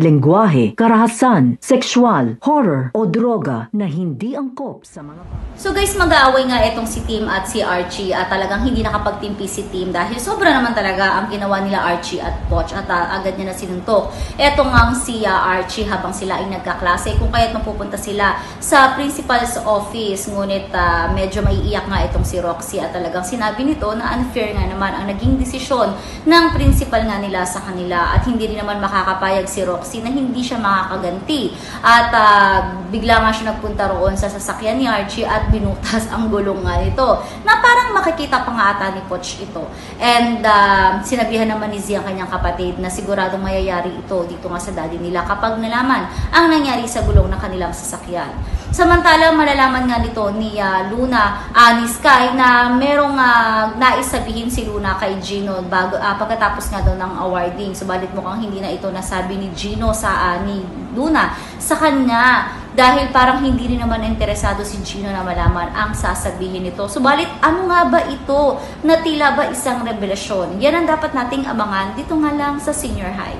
lengguwahe, karahasan, sexual, horror o droga na hindi angkop sa mga. So guys, mag-aaway nga itong si Tim at si Archie at talagang hindi nakapagtimpi si Tim dahil sobra naman talaga ang ginawa nila Archie at Poch at ah, agad niya na sinuntok. Eto nga ang si ah, Archie habang sila ay nagkaklase kung kaya't mapupunta sila sa principal's office ngunit ah, medyo maiiyak nga itong si Roxy at talagang sinabi nito na unfair nga naman ang naging desisyon ng principal nga nila sa kanila at hindi rin naman makakapayag si Roxy na hindi siya makakaganti. At ah, bigla nga siya nagpunta roon sa sasakyan ni Archie at binutas ang gulong nga nito na parang makikita pa nga ata ni Poch ito. And ah, sinabihan naman ni Zia ang kanyang kapatid na siguradong mayayari ito dito nga sa daddy nila kapag nalaman ang nangyari sa gulong ng kanilang sasakyan Samantala, malalaman nga nito ni ah, Luna, ah, ni Sky, na merong uh, nais sabihin si Luna kay Gino bago, ah, pagkatapos nga daw ng awarding. Subalit mukhang hindi na ito nasabi ni Gino sa ah, ni Luna sa kanya dahil parang hindi rin naman interesado si Gino na malaman ang sasabihin nito. Subalit, ano nga ba ito na tila ba isang revelasyon? Yan ang dapat nating abangan dito nga lang sa senior high.